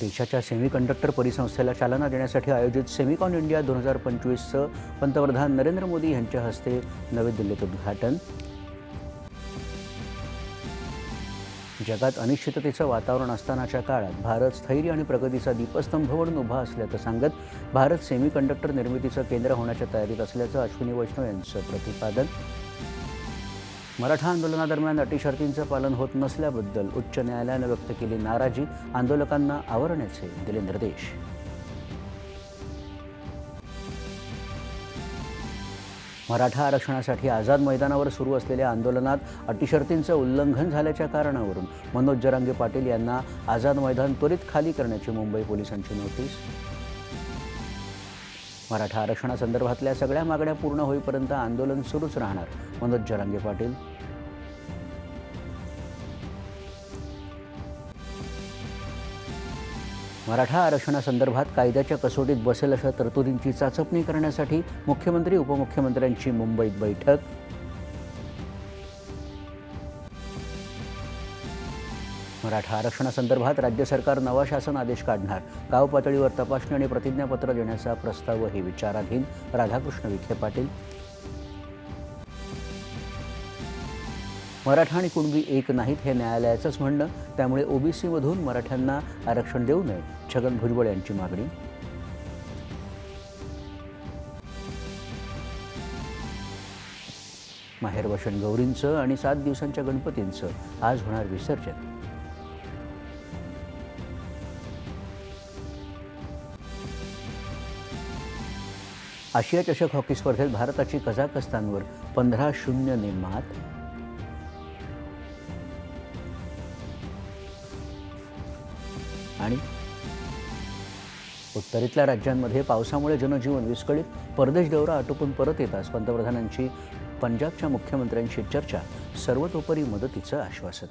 देशाच्या सेमीकंडक्टर परिसंस्थेला चालना देण्यासाठी आयोजित सेमिकॉन इंडिया दोन हजार पंचवीसचं पंतप्रधान नरेंद्र मोदी यांच्या हस्ते नवी दिल्लीत उद्घाटन. जगात अनिश्चिततेचं वातावरण असतानाच्या काळात भारत स्थैर्य आणि प्रगतीचा दीपस्तंभ म्हणून उभा असल्याचं सांगत भारत सेमीकंडक्टर निर्मितीचं केंद्र होण्याच्या तयारीत असल्याचं अश्विनी वैष्णव यांचं प्रतिपादन. मराठा आंदोलनादरम्यान अटी शर्तींचं पालन होत नसल्याबद्दल उच्च न्यायालयानं व्यक्त केली नाराजी. आंदोलकांना आवरण्याचे दिले निर्देश. मराठा आरक्षणासाठी आझाद मैदानावर सुरू असलेल्या आंदोलनात अटीशर्तींचं उल्लंघन झाल्याच्या कारणावरून मनोज जरांगे पाटील यांना आझाद मैदान त्वरित खाली करण्याची मुंबई पोलिसांची नोटीस. मराठा आरक्षणासंदर्भातल्या सगळ्या मागण्या पूर्ण होईपर्यंत आंदोलन सुरूच राहणार. मनोज जरांगे पाटील. मराठा आरक्षणासंदर्भात कायद्याच्या कसोटीत बसेल अशा तरतुदींची चाचपणी करण्यासाठी मुख्यमंत्री उपमुख्यमंत्र्यांची मुंबईत बैठक. मराठा आरक्षणासंदर्भात राज्य सरकार नवा शासन आदेश काढणार. गाव पातळीवर तपासणी आणि प्रतिज्ञापत्र देण्याचा प्रस्तावही विचाराधीन राधाकृष्ण विखे पाटील. मराठा आणि कुणबी एक नाहीत हे न्यायालयाचंच म्हणणं. त्यामुळे ओबीसीमधून मराठ्यांना आरक्षण देऊ नये. छगन भुजबळ यांची मागणी. माहेर वशन गौरींचं आणि सात दिवसांच्या गणपतींचं आज होणार विसर्जन. आशिया चषक हॉकी स्पर्धेत भारताची कझाकस्तानवर पंधरा शून्यने मात. आणि उत्तरेतल्या राज्यांमध्ये पावसामुळे जनजीवन विस्कळीत. परदेश दौरा आटोपून परत येताच पंतप्रधानांची पंजाबच्या मुख्यमंत्र्यांशी चर्चा सर्वतोपरी मदतीचं आश्वासन.